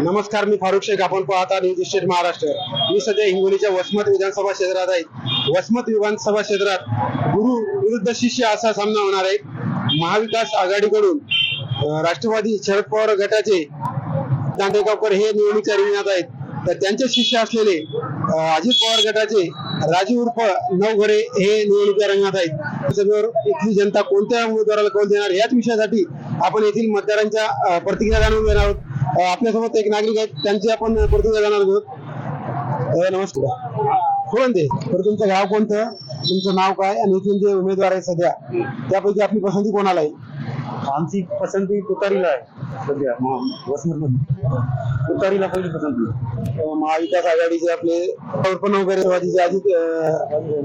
नमस्कार मी फारुख शेख. आपण पाहता न्यूज स्टेट महाराष्ट्र. मी सध्या हिंगोलीच्या वसमत विधानसभा क्षेत्रात आहे. वसमत विधानसभा क्षेत्रात गुरु विरुद्ध शिष्य असा सामना होणार आहे. महाविकास आघाडीकडून राष्ट्रवादी शरद पवार गटाचे दांडेगावकर हे निवडणुकीच्या रिंगणात आहेत. तर त्यांचे शिष्य असलेले अजित पवार गटाचे राजीव उर्फ नवघरे हे निवडणुकीच्या रंगात आहेत. इथली जनता कोणत्या उमेदवाराला कौल देणार? याच विषयासाठी आपण येथील मतदारांच्या प्रतिक्रिया जाणून घेणार आहोत. आपल्यासोबत एक नागरिक आहेत. त्यांची आपण प्रतिक्रिया जाणार आहोत. नमस्कार. कोण ते तर तुमचं गाव कोणतं? तुमचं नाव काय? आणि इथून जे उमेदवार आहे सध्या त्यापैकी आपली पसंती कोणाला आहे? आमची पसंती तुतारीला आहे. सध्या. तुतारीला पहिली पसंती. महाविकास आघाडीचे आपले कल्पना वगैरे अजित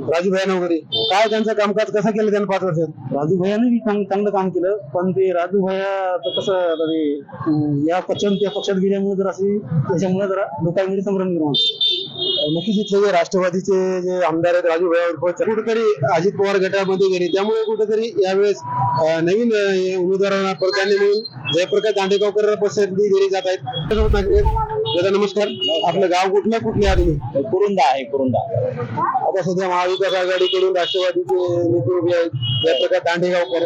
राजू भैया वगैरे. काय त्यांचं कामकाज कसं केलं त्यांनी पाच वर्षात? राजू भैयाने चांगलं काम केलं पण ते राजू भैया तर कसं या पक्षात त्या पक्षात गेल्यामुळे जर अशी त्याच्यामुळे जरा लोकांमध्ये संभ्रम निर्माण नक्कीच इथले जे राष्ट्रवादीचे जे आमदार आहेत राजू भैया उर्फ कुठेतरी अजित पवार गटामध्ये गेले. त्यामुळे कुठेतरी यावेळेस नवीन उमेदवारांना प्राधान्य म्हणून जयप्रकाश दांडेगावकर पसंती दिली जात आहेत. आहेत. दादा नमस्कार. आपलं गाव कुठलं कुठले आहे तुम्ही? कुरुंदा आहे कुरुंदा. आता सध्या महाविकास आघाडीकडून राष्ट्रवादीचे नेते उभे आहेत. जयप्रकाश दांडेगावकर.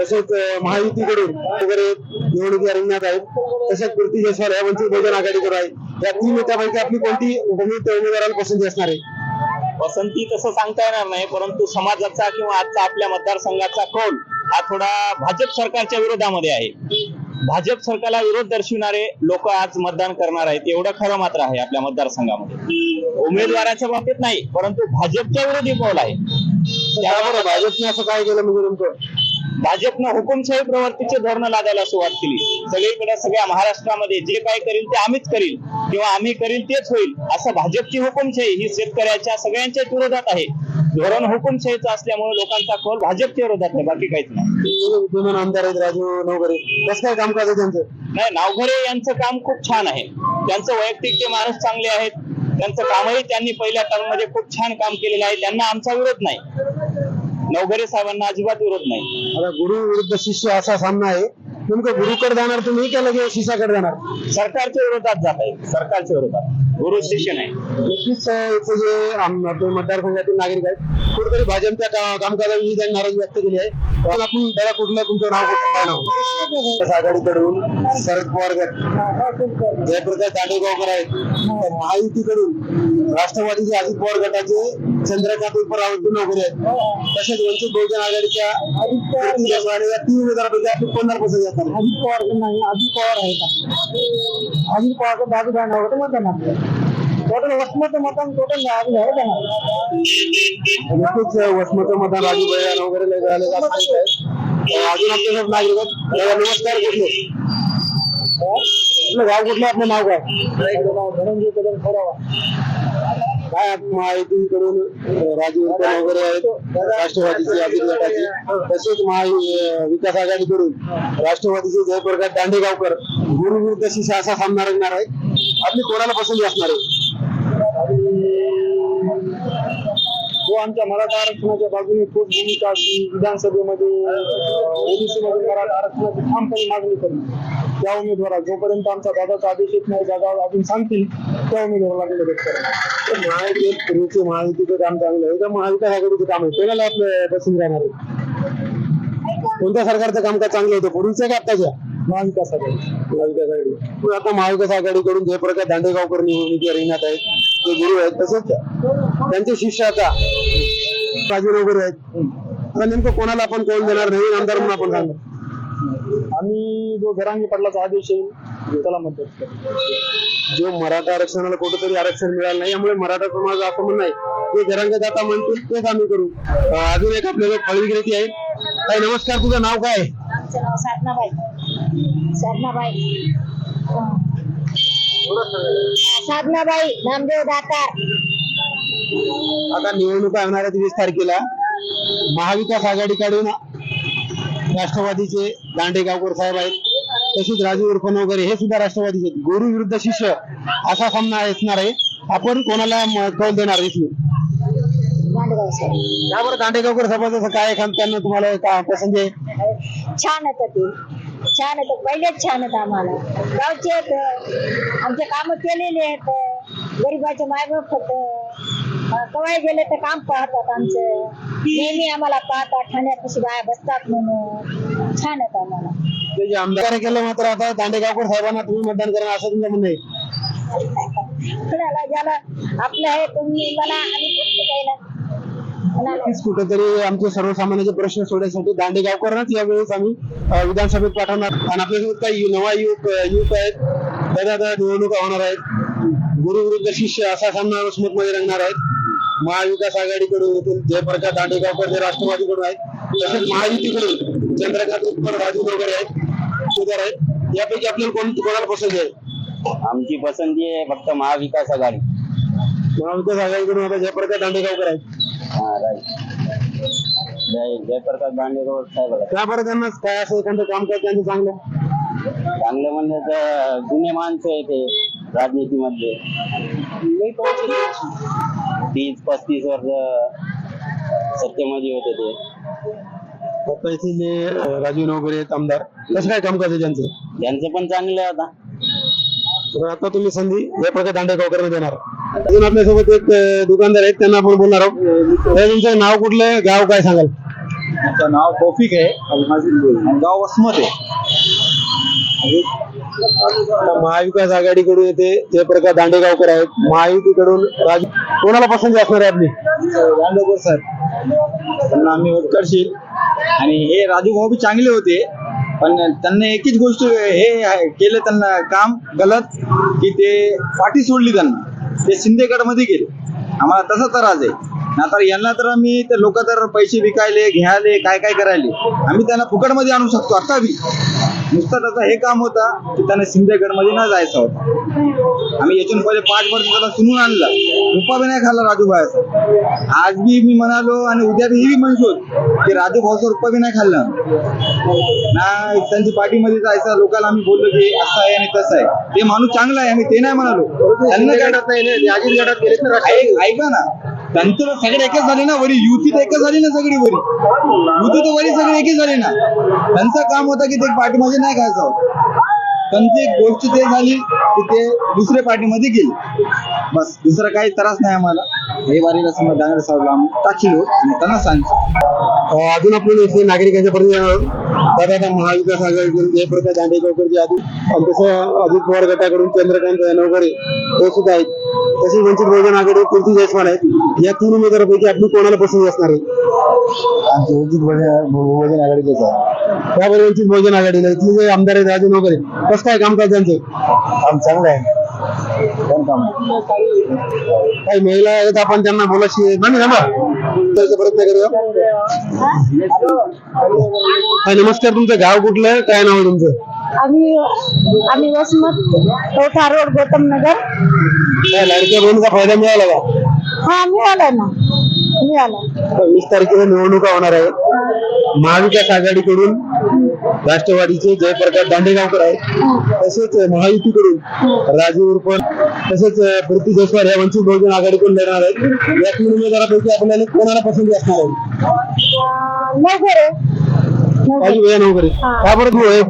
तसेच महायुतीकडून वगैरे निवडणुकी रिंगणात आहेत. तसेच कीर्ती जयस्वाल या वंचित बहुजन आघाडीकडे आहे या तीन नेत्यापैकी आपली कोणती उमेद उमेदवाराला पसंती असणार आहे? पसंती तसं सांगता येणार नाही परंतु समाजाचा किंवा आजचा आपल्या मतदारसंघाचा कौल हा थोडा भाजप सरकारच्या विरोधामध्ये आहे. भाजप सरकारला विरोध दर्शविणारे लोक आज मतदान करणार आहेत एवढं खरं मात्र आहे आपल्या मतदारसंघामध्ये. उमेदवाराच्या बाबतीत नाही परंतु भाजपच्या विरोधी कौल आहे. त्याबरोबर भाजपने असं काय केलं म्हणजे भाजपनं हुकुमशाही प्रवृत्तीचे धोरण लादायला सुरुवात केली. सगळीकडे सगळ्या महाराष्ट्रामध्ये जे काय करील ते आम्हीच करील किंवा आम्ही करील तेच होईल असं भाजपची हुकुमशाही ही शेतकऱ्याच्या सगळ्यांच्याच विरोधात आहे. धोरण हुकुमशाहीचं असल्यामुळे लोकांचा कौल भाजपच्या विरोधात आहे बाकी काहीच नाही. आमदार आहेत राजू नवघरे कसं काय कामकाज आहे त्यांचं? नाही नावघरे यांचं काम खूप छान आहे. त्यांचं वैयक्तिक ते माणूस चांगले आहेत त्यांचं कामही त्यांनी पहिल्या टर्ममध्ये खूप छान काम केलेलं आहे. त्यांना आमचा विरोध नाही. नवघरे साहेबांना अजिबात विरोध नाही. आता गुरु विरुद्ध शिष्य असा सामना आहे. नेमकं गुरुकडे जाणार तुम्ही का लगेच शिष्याकडे जाणार? सरकारच्या विरोधात जात आहे. सरकारच्या विरोधात. गुरु शिष्य नाही. नक्कीच इथे जे आम- आपले मतदारसंघातील नागरिक आहेत. कुठेतरी भाजपच्या का- कामकाजाविषयी त्यांनी नाराजी व्यक्त केली आहे पण आपण त्याला कुठलं तुमचं नाव कुठलं काय नाव महाविकास आघाडीकडून शरद पवार गट. जयप्रकाश दांडेगावकर आहेत. तर महायुतीकडून राष्ट्रवादीचे अजित पवार गटाचे चंद्रकांत उपरावती वगैरे आहेत. तसेच वंचित बहुजन आघाडीच्या कीर्ती या तीन उमेदवारापैकी आपली कोणाला पसंत असणार अजित पवार नाही अजित पवार आहे अजित पवार बाजू जाणार होतं मतदान टोटल वसमत मतदान टोटल नक्कीच वसमत मतदान राजू भैया वगैरे लय झालेलं असं अजून आपल्यासोबत नागरिक नमस्कार कुठले गाव कुठलं? आपलं नाव काय? धनंजय कदम थोरावा काय महायुतीकडून माहितीकडून वगैरे आहेत. राष्ट्रवादीचे अजित गटाचे. तसेच महाविकास आघाडीकडून राष्ट्रवादीचे जयप्रकाश दांडेगावकर. गुरु विरुद्ध शिष्य असा सामना रंगणार आहे. आपली कोणाला पसंती असणार आहे? आमच्या मराठा आरक्षणाच्या बाजूने ठोस भूमिका अशी विधानसभेमध्ये ओबीसी मध्ये मराठा आरक्षणाची ठामपणे मागणी करी त्या उमेदवारा जोपर्यंत आमचा दादाचा आदेश येत नाही दादा अजून सांगतील त्या उमेदवाराला मदत तर महायुती पूर्वीचे महायुतीचं काम चांगलं आहे. का महाविकास आघाडीचं काम आहे. कोणाला आपलं पसंत राहणार आहे. कोणत्या सरकारचं कामकाज चांगलं होतं? पूर्वीचं का आत्ताच्या महाविकास आघाडी. महाविकास आघाडी. आता महाविकास आघाडीकडून जयप्रकाश दांडेगावकर निवडणुकी रिंगणात आहेत ते गुरु आहेत तसेच त्यांचे शिष्य आता राजू वगैरे आहेत. आता नेमकं कोणाला आपण कौल देणार? नवीन आमदार म्हणून आपण सांगा. आम्ही जो घरांगी पडलाचा आदेश येईल त्याला मदत जो मराठा आरक्षणाला कुठेतरी आरक्षण मिळालं नाही यामुळे मराठा समाज असं म्हणणं आहे जे जरांगे दाता म्हणतील तेच आम्ही करू. अजून एक आपल्याला फळ विक्रेती आहे ताई नमस्कार. तुझं नाव काय आहे? आमचं नाव साधनाबाई. साधनाबाई. साधनाबाई नामदेव दातार. आता निवडणुका होणार आहेत वीस तारखेला महाविकास आघाडीकडून राष्ट्रवादीचे दांडेगावकर साहेब आहेत तसेच राजू उर्फ वगैरे हे सुद्धा राष्ट्रवादीचे आहेत. गुरु विरुद्ध शिष्य असा सामना असणार आहे. आपण कोणाला कौल देणार त्यावर दांडेगावकर साहेबांचं काय त्यांना तुम्हाला का पसंत आहे? छान होतं ते. छान आहेत पहिलेच छान आहेत आम्हाला. गावचे आहेत आमचे काम केलेले आहेत. गरीबाचे मायबाप होत. कवाय गेले तर काम पाहतात आमचं. नेहमी आम्हाला पाहतात ठाण्यापाशी बाया बसतात म्हणून. छान आहेत आम्हाला. ते जे आमदार केलं मात्र आता दांडेगावकर साहेबांना तुम्ही मतदान करा असं तुमचं म्हणणं आहे. कुणाला ज्याला आपलं आहे तुम्ही मला आणि प्रत्येकाला कुणाला नक्कीच कुठेतरी आमचे सर्वसामान्यांचे प्रश्न सोडण्यासाठी दांडेगावकरांनाच यावेळेस आम्ही अं, विधानसभेत पाठवणार. आणि आपल्यासोबत काही यु- नवा युवक युवक आहेत. त्याच्या आता निवडणुका होणार आहेत. गुरु विरुद्ध शिष्य असा सामना वसमत मध्ये रंगणार आहेत. महाविकास आघाडीकडून येथील जयप्रकाश दांडेगावकर जे राष्ट्रवादीकडून आहेत. तसेच महायुतीकडून चंद्रकांत उत्तर राजू वगैरे आहेत. उमेदवार आहेत. यापैकी आपल्याला कोण कोणाला पसंत आहे? आमची पसंती आहे फक्त महाविकास आघाडी. महाविकास आघाडीकडून आता जयप्रकाश दांडेगावकर आहेत. जय जयप्रकाश साहेब त्या बरं त्यांना काय असं एखादं काम करत त्यांचं चांगलं? चांगलं तर जुने माणसं आहे ते राजनीतीमध्ये तीस पस्तीस वर्ष सत्तेमध्ये होते ते. राजीव नवगरे आहेत आमदार. कसं काय काम करते त्यांचं? त्यांचं पण चांगलं आहे आता. तर आता तुम्ही संधी या प्रकारे दांडेगावकरांना देणार. अजून आपल्यासोबत एक दुकानदार आहेत त्यांना आपण बोलणार आहोत. तर तुमचं नाव कुठलं गाव काय सांगाल? माझं नाव तौफिक आहे. गाव वसमत आहे. महाविकास आघाडीकडून येते जयप्रकाश दांडेगावकर आहेत महायुतीकडून राज कोणाला पसंती असणार आहे आपली? दांडेकर साहेब त्यांना आम्ही वोट करशील. आणि हे राजू भाऊ बी चांगले होते पण त्यांना एकच गोष्ट हे केलं त्यांना काम गलत की ते पाठी सोडली त्यांना. ते शिंदेगडमध्ये गेले. आम्हाला तसा त्रास आहे. आता यांना तर आम्ही ते लोक तर पैसे विकायले घ्यायले काय काय करायले. आम्ही त्यांना फुकटमध्ये आणू शकतो आता बी. नुसतं त्याचं हे काम होता की त्यांना शिंदेगडमध्ये न जायचं होतं. आम्ही याच्यातून पहिले पाच वर्ष त्याला सुनून आणला. रुपा बी नाही खाल्ला राजू आज बी मी म्हणालो आणि उद्या बी हे बी म्हणतो की राजू भाऊचा रुपा बी नाही खाल्ला. ना त्यांची पार्टीमध्ये जायचं लोकांना आम्ही बोललो की असं आहे आणि तसं आहे. ते माणूस चांगला आहे आम्ही ते नाही म्हणालो. त्यांना नाही गटात ऐक- ऐका ना. त्यांचं सगळे एकच झाले ना वरी? युती तर एकच झाली ना सगळी वरी? युती तर वरी सगळी एकच झाली ना? त्यांचं काम होतं की ते पार्टीमध्ये नाही घ्यायचं होतं. त्यांची एक गोष्ट ते झाली की ते दुसऱ्या पार्टीमध्ये गेले. बस दुसरं काही त्रास नाही आम्हाला. हे वारीला समजा डांगर साहेबला आम्ही टाकीलो आणि त्यांना सांगितलं. अजून आपण इथे नागरिकांच्या पर्यंत तर महाविकास आघाडीकडून जयप्रकाश दांडेगावकर जे आधी अं, तसं अजित पवार गटाकडून चंद्रकांत वगैरे ते सुद्धा आहेत. तसेच वंचित बहुजन आघाडी कीर्ती जयस्वाल आहेत? या तीन उमेदवारापैकी आपली कोणाला पसंत असणार आहे? आमचे वंचित बहुजन आघाडीचे त्यावर वंचित बहुजन आघाडीला इथले जे आमदार आहेत राजू नवगरे कसं काय काम करतात त्यांचं? काम चांगलं आहे. कोण काम? काही महिला आहेत आपण त्यांना बोलाशी नाही. थांबा बोलायचा प्रयत्न करूया. हा, नमस्कार तुमचं गाव कुठलं? काय नाव आहे तुमचं? आम्ही आम्ही वसमत रोड गौतम नगर. काय लाडक्या बहिणीचा फायदा मिळाला का? हा मिळाला ना. मिळाला. वीस तारखेला निवडणुका होणार आहे महाविकास आघाडीकडून राष्ट्रवादीचे जयप्रकाश दांडेगावकर आहेत. तसेच महायुतीकडून राजीव उर्फ तसेच प्रीती जयस्वाल या वंचित बहुजन आघाडीकडून लढणार आहेत. या तीन उमेदवारापैकी आपल्याला कोणाला पसंती असणार आहे? राजू भैया नवकरे का बरं तू आहे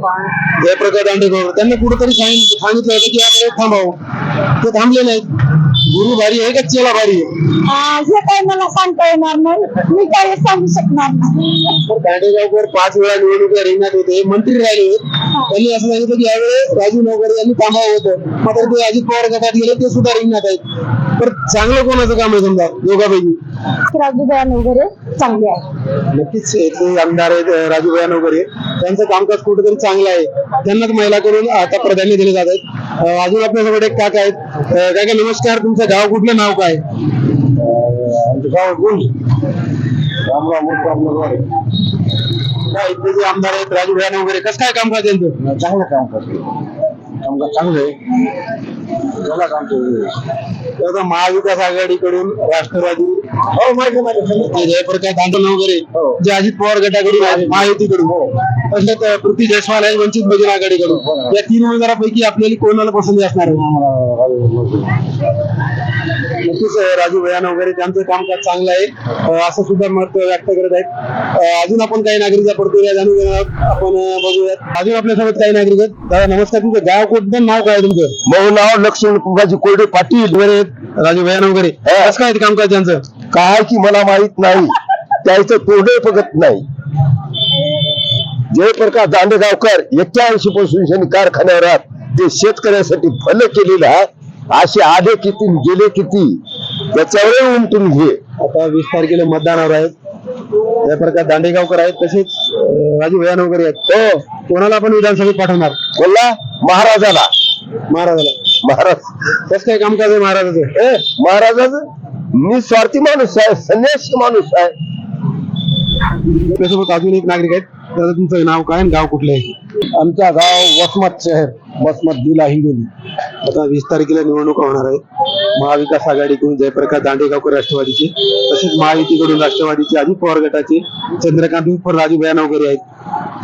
जयप्रकाश दांडेगावकर त्यांनी कुठेतरी सांगितलं होतं की आपण थांबावं. ते थांबले नाहीत गुरु भारी आहे का चेला भारी आहे? हे काही मला सांगता येणार नाही. मी काही सांगू शकणार नाही. दांडेगावकर पाच वेळा निवडणुका रिंगणात होते. मंत्री राहिले होते. त्यांनी असं सांगितलं की यावेळी राजू नवकरे यांनी थांबावं होतं. मात्र ते अजित पवार गटात गेले ते सुद्धा रिंगणात आहेत. तर चांगलं कोणाचं काम आहे समजा? दोघांपैकी. राजूबाई वगैरे चांगले आहे. नक्कीच इथले आमदार आहेत राजू भैया वगैरे त्यांचं कामकाज कुठेतरी चांगलं आहे. त्यांनाच महिला करून आता प्राधान्य दिले जात आहेत. अजून आपल्यासोबत एक काका आहेत. अं, काका नमस्कार. तुमचं गाव कुठलं नाव काय? आमचं गाव कोण काय इथले जे आमदार आहेत राजू भैया वगैरे कसं काय कामकाज त्यांचं? चांगलं काम करतो कामकाज चांगलं आहे. झाला काम आता महाविकास आघाडीकडून राष्ट्रवादी हो माहिती माहिती जयप्रकाश दांडल वगैरे हो. जे अजित पवार गटाकडून महायुतीकडून तसंच पृथ्वी जयस्वाल आहे वंचित बहुजन आघाडीकडून. या तीन उमेदवारापैकी आपल्याला कोणाला पसंत असणार आहे? नक्कीच राजू भयान वगैरे त्यांचं कामकाज चांगलं आहे. असं सुद्धा मत व्यक्त करत आहेत. अजून आपण काही नागरिक प्रतिक्रिया जाणून घेणार. आपण बघूयात. अजून आपल्यासोबत काही नागरिक आहेत? दादा नमस्कार. तुमचं गाव कोणतं नाव काय तुमचं? मऊ नाव लक्ष्मण कुंभाजी कोरडे पाटील. वगैरे राजू भयान वगैरे. कसं काय कामकाज त्यांचं? काय की मला माहीत नाही. त्याचं तोडे बघत नाही. जयप्रकाश दांडेगावकर एक्क्याऐंशी पासून त्यांनी कारखान्यावर ते शेतकऱ्यासाठी फल केलेलं आहे. असे आले किती गेले किती त्याच्यावर उमटून घे. आता वीस तारखेला मतदानावर आहेत. त्या प्रकार दांडेगावकर आहेत तसेच राजू भयान वगैरे आहेत. हो. कोणाला आपण विधानसभेत पाठवणार? बोलला? महाराजाला. महाराजाला. महाराज. कसं काय कामकाज आहे महाराजाचं? ए महाराजाचं? निस्वार्थी माणूस आहे संन्यासी माणूस आहे. आपल्यासोबत अजून एक नागरिक आहेत. दादा तुमचं नाव काय आणि गाव कुठलं आहे? आमचा गाव वसमत शहर वसमत जिल्हा हिंगोली. आता वीस तारखेला निवडणुका होणार आहेत महाविकास आघाडीकडून जयप्रकाश दांडेगावकर राष्ट्रवादीचे तसेच महायुतीकडून राष्ट्रवादीचे अजित पवार गटाचे चंद्रकांत राजू बयान वगैरे आहेत.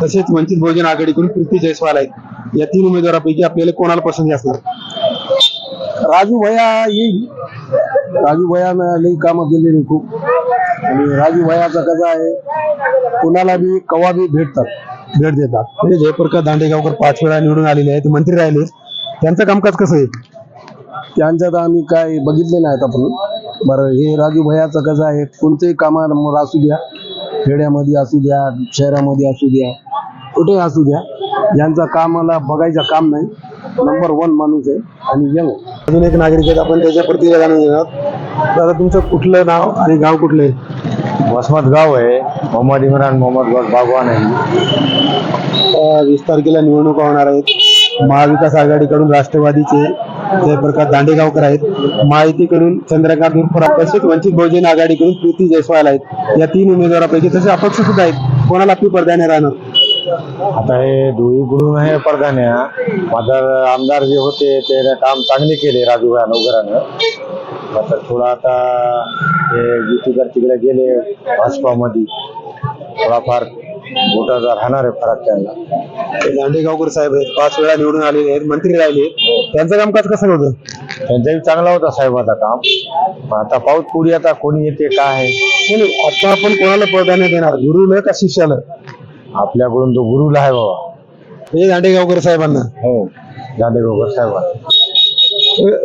तसेच वंचित बहुजन आघाडीकडून प्रीती जयस्वाल आहेत. या तीन उमेदवारापैकी आपल्याला कोणाला पसंती असणार? राजू भैया येईल. राजू भैयानं लई कामं केलेली खूप. आणि राजू भैयाचं कसं आहे कुणाला बी कवा बी भेटतात. भेट देतात. म्हणजे जयप्रकाश दांडेगावकर पाच वेळा निवडून आलेले आहेत. मंत्री राहिले त्यांचं कामकाज कसं आहे? त्यांच्यात आम्ही काय बघितले नाहीत आपण. बरं हे राजू भैयाचं कसं आहे? कोणतेही कामाला असू द्या. खेड्यामध्ये असू द्या शहरामध्ये असू द्या कुठे असू द्या. यांचं कामाला बघायचं काम नाही. नंबर वन माणूस आहे आणि यंग अजून एक नागरिक आहेत आपण त्याच्या प्रतिक्रिया जाणून घेणार. दादा तुमचं कुठलं नाव आणि गाव कुठलं आहे? वसमत गाव आहे. मोहम्मद इम्रान मोहम्मद बागवान आहे. अं, वीस तारखेला निवडणुका होणार आहेत. महाविकास आघाडीकडून राष्ट्रवादीचे जयप्रकाश दांडेगावकर आहेत. महायुतीकडून चंद्रकांत उर्फराव तसेच वंचित बहुजन आघाडीकडून प्रीती जयस्वाल आहेत. या तीन उमेदवारापैकी तसे अपक्ष सुद्धा आहेत. कोणाला आपली पडद्याने राहणार? आता हे दोन्हीकडून आहे परगाण्या माझा आमदार जे होते ते काम चांगले केले राजू नवघरानं. आता थोडा आता हे युतीकर तिकडे गेले भाजपामध्ये. थोडाफार मोठा राहणार आहे फरक त्यांना. ते दांडेगावकर साहेब आहेत पाच वेळा निवडून आलेले आहेत मंत्री राहिले. त्यांचं कामकाज कसं होतं? त्यांचाही चांगला होता साहेबाचा काम. पण आता पाऊस पुढे आता कोणी येते काय आहे? आता आपण कोणाला पडद्याने देणार? गुरुला का शिष्याला? आपल्याकडून तो गुरुला आहे बाबा. हे दांडेगावकर साहेबांना. हो गांधीगोबर साहेबा.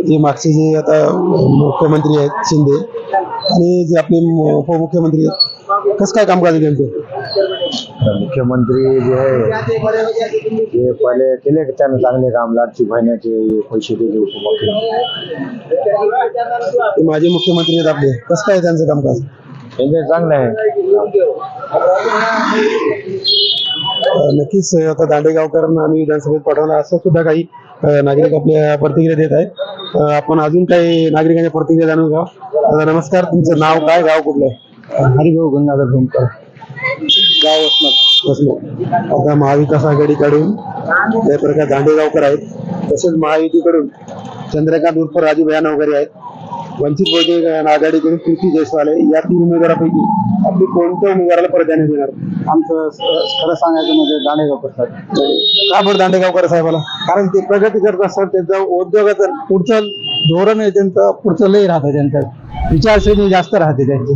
जे मागचे जे आता मुख्यमंत्री आहेत शिंदे आणि जे आपले उपमुख्यमंत्री आहेत कसं काय कामकाज आहे त्यांचं मुख्यमंत्री जे आहे ते पहिले केले का त्यानं चांगले काम लाडची बहिण्याचे पैसे दिले उपमुख्यमंत्री ते माजी मुख्यमंत्री आहेत आपले कसं काय त्यांचं कामकाज त्यांचे चांगलं आहे अं, नक्कीच अं, आता दांडेगावकरांना आम्ही विधानसभेत पाठवणार असं सुद्धा काही अं, नागरिक आपल्या प्रतिक्रिया देत आहेत अं, आपण अजून काही नागरिकांच्या प्रतिक्रिया जाणून घ्या नमस्कार तुमचं नाव काय गाव कुठलं हरिभाऊ गंगाधर भूमकर गाव वसमत आता महाविकास आघाडीकडून जयप्रकाश दांडेगावकर आहेत तसेच महायुतीकडून चंद्रकांत उर्फ राजू भयान वगैरे आहेत. वंचित बहुजन आघाडीकडून प्रीती जयस्वाल आहे या तीन उमेदवारापैकी आपली कोणत्या उमेदवाराला परदाने देणार? आमचं खरं सांगायचं म्हणजे दांडेगावकर साहेब. का बरं दांडेगावकर साहेबाला? कारण ते प्रगती करत असतात त्यांचं उद्योगाचं पुढचं धोरण आहे त्यांचं पुढचं लय राहतं त्यांचं. विचारश्रेणी जास्त राहते त्यांची.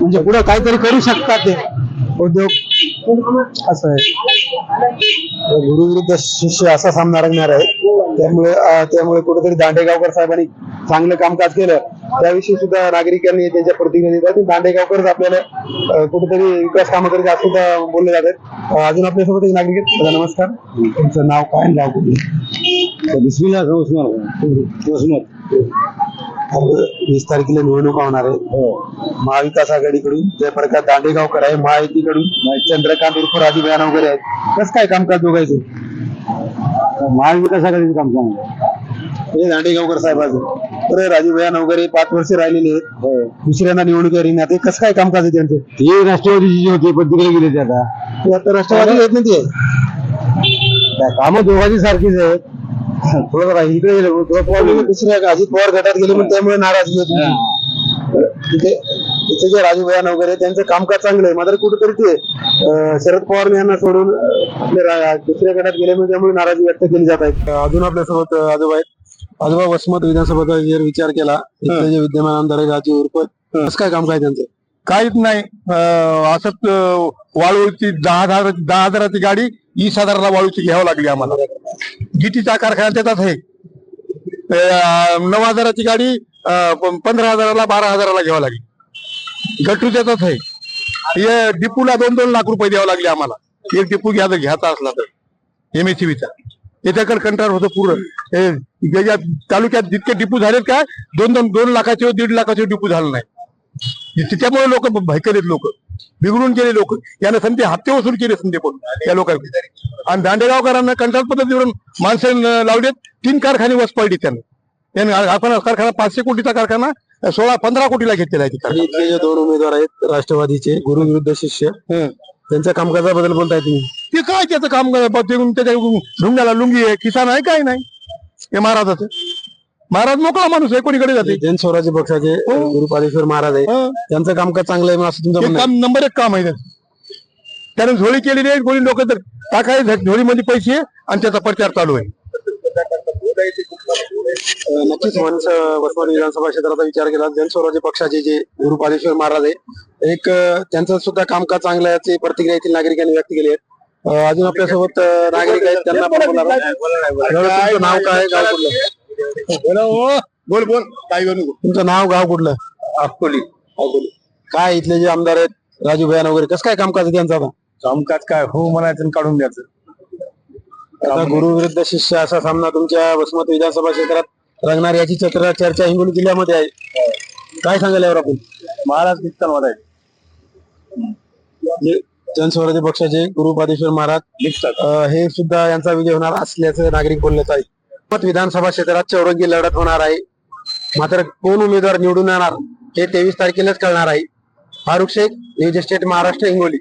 म्हणजे पुढे काहीतरी करू शकतात ते. उद्योग असं आहे. गुरु विरुद्ध शिष्य असा सामना रंगणार आहे. त्यामुळे त्यामुळे कुठेतरी दांडेगावकर साहेबांनी चांगलं कामकाज केलं. त्याविषयी सुद्धा नागरिकांनी त्यांच्या प्रतिक्रिया देतात दांडेगावकरच आपल्याला कुठेतरी विकास कामं करत असं सुद्धा बोलले जातात. आहेत अजून आपल्यासोबत एक नागरिक आहेत. नमस्कार. तुमचं नाव काय आणि बिस्मिल्ला वसमत आपलं वीस तारखेला निवडणुका होणार आहे. हो. महाविकास आघाडीकडून जयप्रकाश दांडेगावकर आहे महायुतीकडून चंद्रकांत उर्फ राजू वगैरे आहेत. कसं काय कामकाज दोघायचं महाविकास आघाडीचं काम चांगलं हे दांडेगावकर साहेबाचं तर राजू बयान वगैरे पाच वर्ष राहिलेले आहेत. हो. दुसऱ्यांदा निवडणुकीवर येणार ते कसं काय कामकाज आहे त्यांचं? ते राष्ट्रवादीची जी होती पण तिकडे गेले ते आता. ते आता राष्ट्रवादी येत नाही ते. कामं दोघांची सारखीच आहेत. थोडं जरा इकडे गेले थोडं प्रॉब्लेम दुसऱ्या अजित पवार गटात गेले पण त्यामुळे नाराजगी होती. तिथे तिथे जे राजू भैया वगैरे त्यांचं कामकाज चांगलं आहे. मात्र कुठेतरी ते शरद पवार यांना सोडून दुसऱ्या गटात गेले म्हणजे त्यामुळे नाराजी व्यक्त केली जात आहे. अजून आपल्यासोबत आजोबा आहेत. आजोबा वसमत विधानसभेचा जर विचार केला इथले जे विद्यमान आमदार आहे राजू उर्फ कसं काय काम काय त्यांचं? काहीच नाही. असंच वाळूची दहा हजार दहा हजाराची गाडी वीस हजाराला वाळूची घ्यावं लागली आम्हाला. गिटीचा कारखाना त्याचाच आहे. नऊ हजाराची गाडी पंधरा हजाराला बारा हजाराला घ्यावं लागली. गटू त्याचाच आहे. हे डिपूला दोन दोन लाख रुपये द्यावं लागले आम्हाला. एक डिपू घ्या घ्यायचा असला तर. एम एमएससीबीचा त्याच्याकडे कंटाळ होतं पूर्ण. तालुक्यात जितके डिपू झालेत काय दोन दोन दोन लाखाचे दीड लाखाचे डिपू झालं नाही त्याच्यामुळे लोक भयकर आहेत लोक. बिघडून गेले लोक. यानं समजे हप्ते वसूल केले समजे पण या लोकांनी. आणि दांडेगावकरांना कंटाळ पद्धतीवरून माणसं लावलेत. तीन कारखाने वस पडली त्यानं. त्याने आपण कारखाना पाचशे कोटीचा कारखाना सोळा पंधरा कोटीला घेतलेला आहे जे दोन उमेदवार आहेत राष्ट्रवादीचे गुरु विरुद्ध शिष्य त्यांच्या कामकाजाबद्दल बोलताय तुम्ही. ते काय त्याचं काम करत ते त्याच्या ढुंगाला लुंगी आहे किसान आहे काय नाही. हे महाराजाचं. महाराज मोकळा माणूस आहे कोणीकडे जाते जन स्वराज्य पक्षाचे गुरुपादेश्वर महाराज आहे हं. त्यांचं कामकाज चांगलं आहे असं तुमचं हे म्हणणं? काम नंबर एक काम आहे त्याचं त्याने झोळी केलेली आहे कोणी लोक तर टाकाय झोळीमध्ये पैसे आणि त्याचा प्रचार चालू आहे नक्कीच वंश वसमत विधानसभा क्षेत्राचा विचार केला जन स्वराज्य पक्षाचे जे गुरुपादेश्वर महाराज आहे एक अं, त्यांचं सुद्धा कामकाज चांगलं आहे याची प्रतिक्रिया येथील नागरिकांनी व्यक्त केली आहे अं, अजून आपल्यासोबत अं, नागरिक आहेत त्यांना आपण तुमचं नाव काय गाव कुठलं बोल बोल काय तुमचं नाव गाव कुठलं? अकोली. अकोले. काय इथले जे आमदार आहेत राजू भैया वगैरे कसं काय कामकाज आहे त्यांचं आता? कामकाज काय हो म्हणायचं आणि काढून द्यायचं. आता गुरु विरुद्ध शिष्य असा सामना तुमच्या वसमत विधानसभा क्षेत्रात रंगणार याची चर्चा चर्चा हिंगोली जिल्ह्यामध्ये आहे. काय सांगाल यावर आपण? महाराज निघताना जे जनस्वराज्य पक्षाचे गुरुपादेश्वर महाराज अं, हे सुद्धा यांचा विजय होणार असल्याचं नागरिक बोलण्यात आहे विधानसभा क्षेत्रात चौरंगी लढत होणार आहे. मात्र कोण उमेदवार निवडून येणार हे तेवीस तारखेलाच कळणार आहे. Farooq Shaikh news state Maharashtra Hingoli.